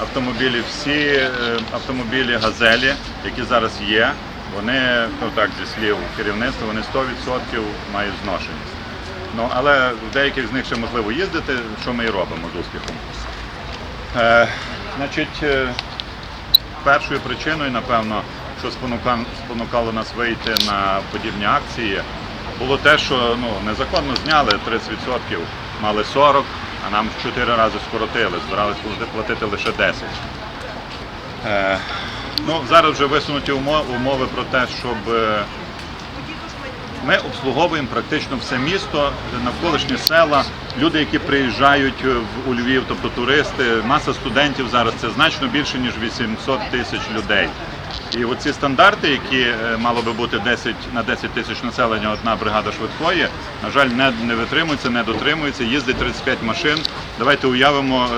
автомобілі, всі е, автомобілі газелі, які зараз є, вони, ну так, зі слів керівництва, вони 100% мають зношеність. Ну, але в деяких з них ще можливо їздити, що ми і робимо з успіхом. Е, значить, е, першою причиною, напевно, що спонукало нас вийти на подібні акції, було те, що ну, незаконно зняли 30%, мали 40%, а нам в 4 рази скоротили, збирались плати- платити лише 10%. Е, ну, зараз вже висунуті умо- умови про те, щоб е, ми обслуговуємо практично все місто, навколишні села, люди, які приїжджають у Львів, тобто туристи, маса студентів зараз це значно більше, ніж 800 тисяч людей. І оці стандарти, які е, мало би бути 10 на 10 тисяч населення, одна бригада швидкої, на жаль, не, не витримуються, не дотримуються, їздить 35 машин. Давайте уявимо, е,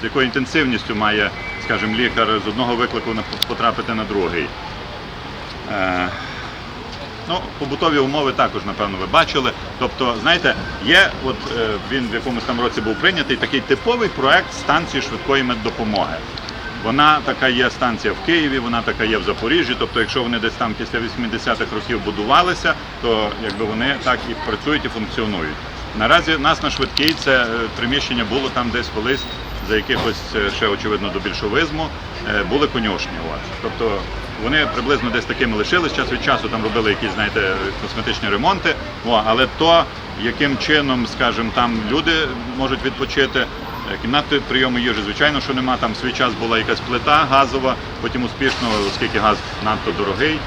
з якою інтенсивністю має, скажімо, лікар з одного виклику потрапити на другий. Е, Ну, побутові умови також, напевно, ви бачили. Тобто, знаєте, є, от він в якомусь там році був прийнятий такий типовий проект станції швидкої меддопомоги. Вона така є станція в Києві, вона така є в Запоріжжі. Тобто, якщо вони десь там після 80-х років будувалися, то якби вони так і працюють і функціонують. Наразі нас на швидкій це е, приміщення було там десь колись за якихось е, ще очевидно до більшовизму е, були конюшні. От. Тобто вони приблизно десь такими лишились. Час від часу там робили якісь, знаєте, косметичні ремонти. О, але то, яким чином, скажімо, там люди можуть відпочити. Е, Кімнати прийому їжі, звичайно, що нема. Там свій час була якась плита газова, потім успішно, оскільки газ надто дорогий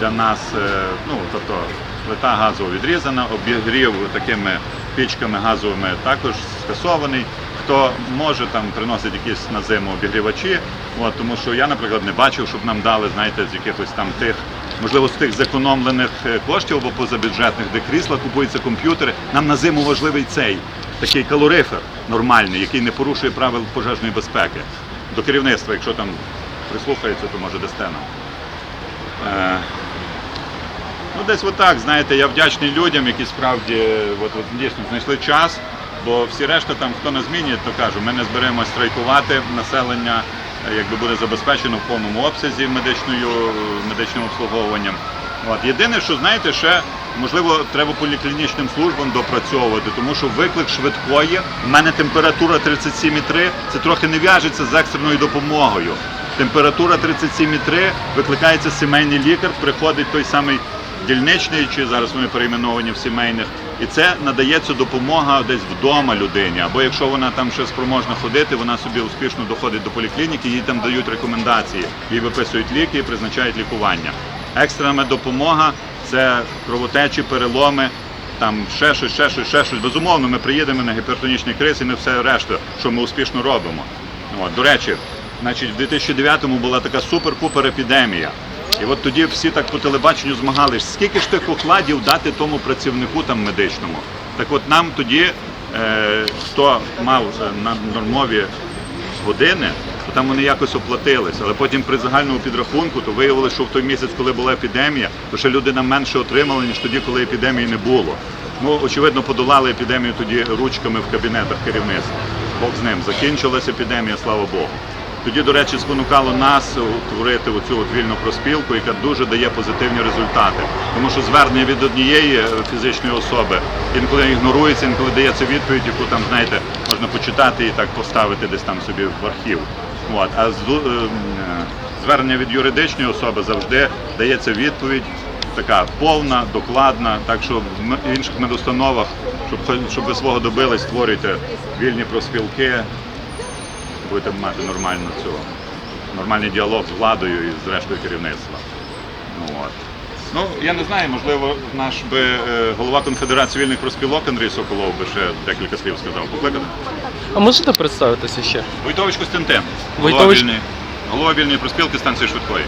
для нас, е, ну тобто плита газова відрізана, обігрів такими пічками газовими також скасований. Хто може там приносить якісь на зиму обігрівачі, от, тому що я, наприклад, не бачив, щоб нам дали, знаєте, з якихось там тих, можливо, з тих зекономлених е, коштів або позабюджетних, де крісла купуються комп'ютери. Нам на зиму важливий цей такий калорифер нормальний, який не порушує правил пожежної безпеки. До керівництва, якщо там прислухається, то може дасте нам. Е, Ну, десь отак, знаєте, я вдячний людям, які справді от, от, дійсно знайшли час, бо всі решта там, хто на зміні, то кажу, ми не зберемося страйкувати, населення якби буде забезпечено в повному обсязі медичною, медичним обслуговуванням. От. Єдине, що знаєте, ще можливо треба поліклінічним службам допрацьовувати, тому що виклик швидкої, в мене температура 37,3, це трохи не в'яжеться з екстреною допомогою. Температура 37,3, викликається сімейний лікар, приходить той самий дільничний, чи зараз вони перейменовані в сімейних, і це надається допомога десь вдома людині. Або якщо вона там ще спроможна ходити, вона собі успішно доходить до поліклініки, їй там дають рекомендації, їй виписують ліки і призначають лікування. Екстрена меддопомога це кровотечі, переломи. Там ще щось, ще щось, ще щось. Безумовно, ми приїдемо на гіпертонічний криз і не все решта, що ми успішно робимо. От, до речі, значить, в 2009-му була така супер-пупер епідемія. І от тоді всі так по телебаченню змагались, скільки ж тих окладів дати тому працівнику там медичному. Так от нам тоді, е, хто мав е, на нормові години, то там вони якось оплатились. Але потім при загальному підрахунку то виявилося, що в той місяць, коли була епідемія, то ще люди нам менше отримали, ніж тоді, коли епідемії не було. Ну, очевидно, подолали епідемію тоді ручками в кабінетах керівництва. Бог з ним. Закінчилась епідемія, слава Богу. Тоді, до речі, спонукало нас утворити оцю от вільну проспілку, яка дуже дає позитивні результати. Тому що звернення від однієї е, фізичної особи інколи ігнорується, інколи дається відповідь, яку там, знаєте, можна почитати і так поставити десь там собі в архів. От. А з, е, м, е, звернення від юридичної особи завжди дається відповідь така повна, докладна. Так що в інших медустановах, щоб, щоб ви свого добились, створюйте вільні проспілки, будете мати нормальну цю, нормальний діалог з владою і з рештою керівництва. Ну, от. Ну я не знаю, можливо, наш би е, голова Конфедерації вільних проспілок Андрій Соколов би ще декілька слів сказав. Покликати? А можете представитися ще? Войтович Костянтин, голова, Войтович- вільної, голова вільної проспілки станції швидкої.